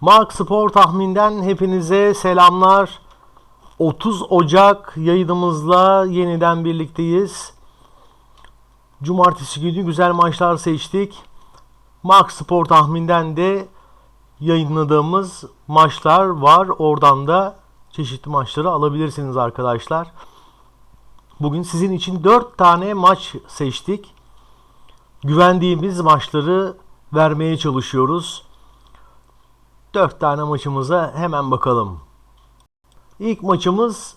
Mark Spor tahminden hepinize selamlar. 30 Ocak yayınımızla yeniden birlikteyiz. Cumartesi günü güzel maçlar seçtik. Mark Spor tahminden de yayınladığımız maçlar var. Oradan da çeşitli maçları alabilirsiniz arkadaşlar. Bugün sizin için 4 tane maç seçtik. Güvendiğimiz maçları vermeye çalışıyoruz. 4 tane maçımıza hemen bakalım. İlk maçımız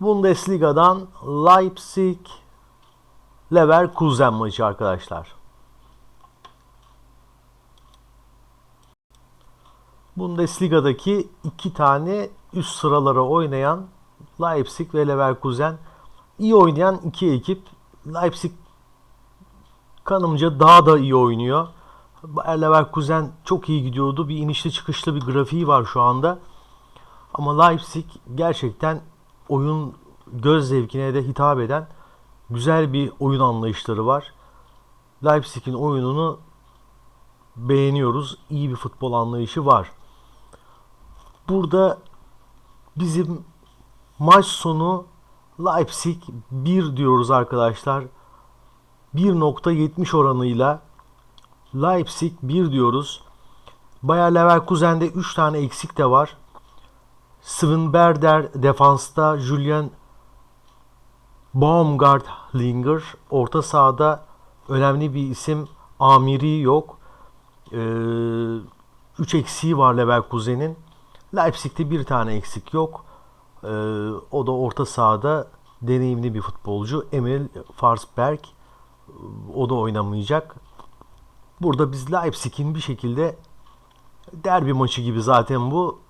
Bundesliga'dan Leipzig Leverkusen maçı arkadaşlar. Bundesliga'daki iki tane üst sıralara oynayan Leipzig ve Leverkusen iyi oynayan iki ekip. Leipzig kanımca daha da iyi oynuyor. Bayer Leverkusen çok iyi gidiyordu. Bir inişli çıkışlı bir grafiği var şu anda. Ama Leipzig gerçekten oyun göz zevkine de hitap eden güzel bir oyun anlayışları var. Leipzig'in oyununu beğeniyoruz. İyi bir futbol anlayışı var. Burada bizim maç sonu Leipzig 1 diyoruz arkadaşlar. 1.70 oranıyla Leipzig 1 diyoruz. Bayer Leverkusen'de 3 tane eksik de var. Sven Berder defansta, Julian Baumgartlinger orta sahada önemli bir isim Amiri yok. 3 ee, eksiği var Leverkusen'in. Leipzig'te bir tane eksik yok. Ee, o da orta sahada deneyimli bir futbolcu. Emil Forsberg o da oynamayacak. Burada biz Leipzig'in bir şekilde derbi maçı gibi zaten bu.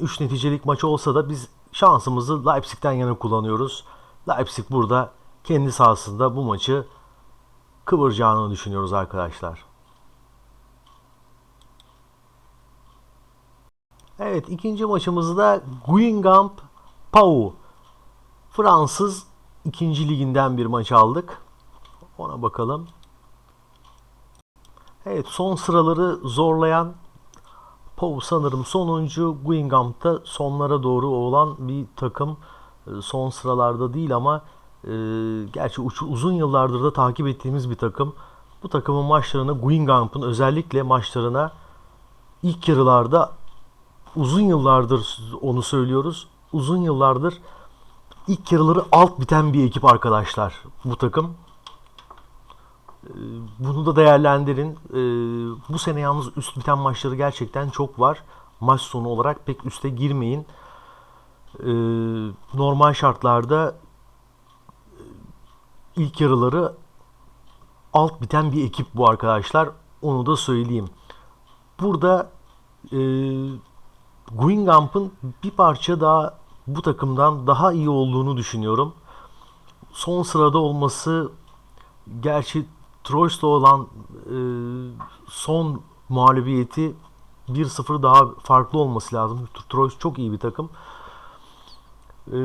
3 neticelik maç olsa da biz şansımızı Leipzig'ten yana kullanıyoruz. Leipzig burada kendi sahasında bu maçı kıvıracağını düşünüyoruz arkadaşlar. Evet ikinci maçımızda Guingamp Pau. Fransız ikinci liginden bir maç aldık. Ona bakalım. Evet son sıraları zorlayan Pau sanırım sonuncu Guingamp'ta sonlara doğru olan bir takım. Son sıralarda değil ama e, gerçi uzun yıllardır da takip ettiğimiz bir takım. Bu takımın maçlarına Guingamp'ın özellikle maçlarına ilk yarılarda uzun yıllardır onu söylüyoruz. Uzun yıllardır ilk yarıları alt biten bir ekip arkadaşlar bu takım. Bunu da değerlendirin. Bu sene yalnız üst biten maçları gerçekten çok var. Maç sonu olarak pek üste girmeyin. Normal şartlarda ilk yarıları alt biten bir ekip bu arkadaşlar. Onu da söyleyeyim. Burada e, Guingamp'ın bir parça daha bu takımdan daha iyi olduğunu düşünüyorum. Son sırada olması gerçi Troyes'la olan e, son mağlubiyeti 1-0 daha farklı olması lazım. Troyes çok iyi bir takım. E,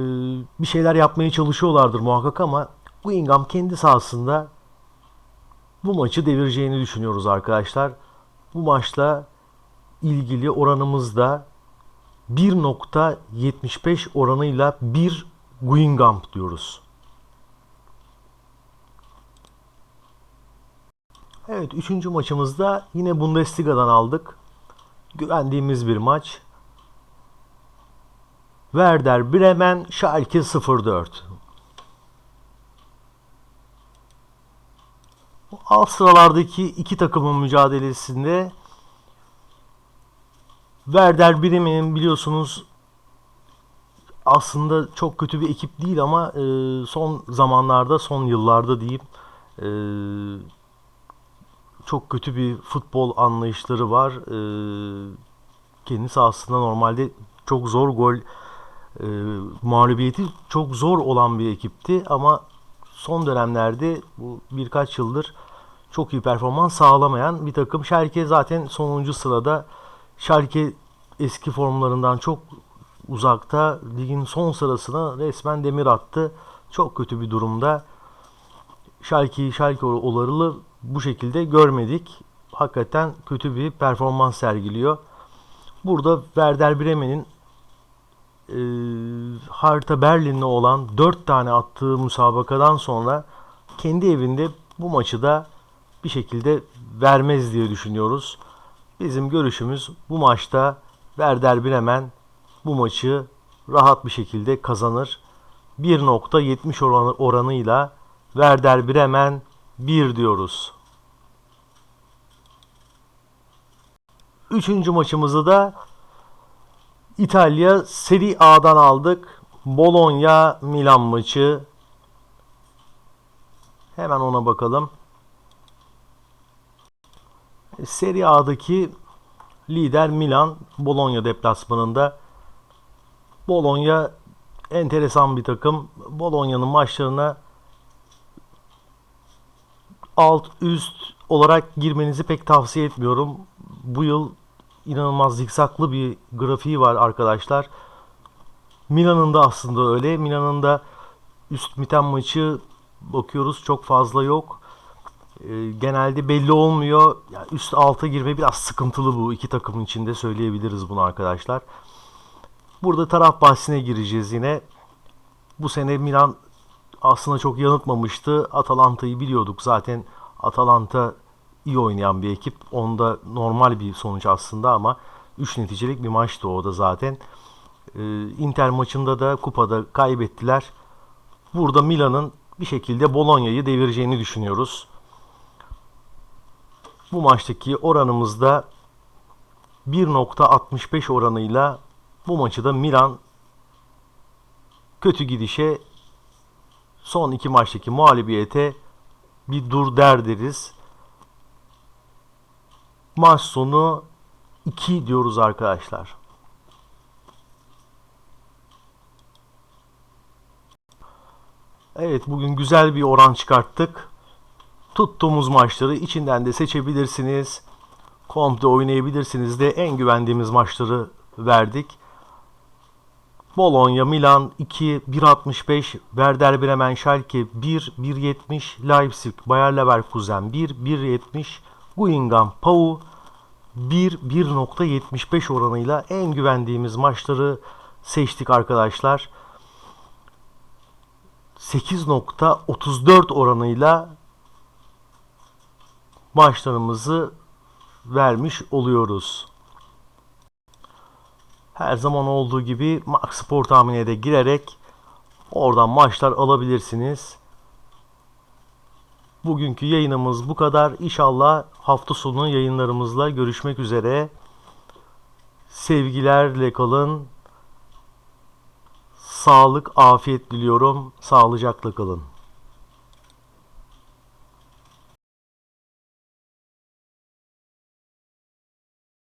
bir şeyler yapmaya çalışıyorlardır muhakkak ama Guingamp kendi sahasında bu maçı devireceğini düşünüyoruz arkadaşlar. Bu maçla ilgili oranımızda 1.75 oranıyla 1 Guingamp diyoruz. Evet, üçüncü maçımızda yine Bundesliga'dan aldık. Güvendiğimiz bir maç. Werder Bremen Schalke 04. Alt sıralardaki iki takımın mücadelesinde Werder Bremen'in biliyorsunuz aslında çok kötü bir ekip değil ama e, son zamanlarda, son yıllarda diyeyim e, çok kötü bir futbol anlayışları var. E, kendisi aslında normalde çok zor gol e, mağlubiyeti çok zor olan bir ekipti ama son dönemlerde bu birkaç yıldır çok iyi performans sağlamayan bir takım. Schalke zaten sonuncu sırada. Schalke eski formlarından çok uzakta. Ligin son sırasına resmen demir attı. Çok kötü bir durumda. Schalke'yi Schalke olarılı bu şekilde görmedik. Hakikaten kötü bir performans sergiliyor. Burada Werder Bremen'in e, Harta Berlin'le olan 4 tane attığı müsabakadan sonra kendi evinde bu maçı da bir şekilde vermez diye düşünüyoruz. Bizim görüşümüz bu maçta Werder Bremen bu maçı rahat bir şekilde kazanır. 1.70 oranı, oranıyla Werder Bremen 1 diyoruz. Üçüncü maçımızı da İtalya Serie A'dan aldık. Bologna Milan maçı. Hemen ona bakalım. Serie A'daki lider Milan Bologna deplasmanında. Bologna enteresan bir takım. Bologna'nın maçlarına alt üst olarak girmenizi pek tavsiye etmiyorum. Bu yıl inanılmaz zikzaklı bir grafiği var arkadaşlar. Milan'ın da aslında öyle. Milan'ın da üst miten maçı bakıyoruz çok fazla yok. Ee, genelde belli olmuyor. Yani üst alta girme biraz sıkıntılı bu iki takımın içinde söyleyebiliriz bunu arkadaşlar. Burada taraf bahsine gireceğiz yine. Bu sene Milan aslında çok yanıltmamıştı. Atalanta'yı biliyorduk zaten. Atalanta iyi oynayan bir ekip. Onda normal bir sonuç aslında ama 3 neticelik bir maçtı o da zaten. Ee, Inter maçında da kupada kaybettiler. Burada Milan'ın bir şekilde Bologna'yı devireceğini düşünüyoruz. Bu maçtaki oranımızda 1.65 oranıyla bu maçı da Milan kötü gidişe son iki maçtaki muhalibiyete bir dur der deriz. Maç sonu 2 diyoruz arkadaşlar. Evet bugün güzel bir oran çıkarttık. Tuttuğumuz maçları içinden de seçebilirsiniz. Komple oynayabilirsiniz de en güvendiğimiz maçları verdik. Bologna, Milan 2, 1.65, Werder Bremen, Schalke 1, 1.70, Leipzig, Bayer Leverkusen 1, 1.70, Guingamp, Pau 1, 1.75 oranıyla en güvendiğimiz maçları seçtik arkadaşlar. 8.34 oranıyla maçlarımızı vermiş oluyoruz. Her zaman olduğu gibi Max Spor tahminine de girerek oradan maçlar alabilirsiniz. Bugünkü yayınımız bu kadar. İnşallah hafta sonu yayınlarımızla görüşmek üzere. Sevgilerle kalın. Sağlık, afiyet diliyorum. Sağlıcakla kalın.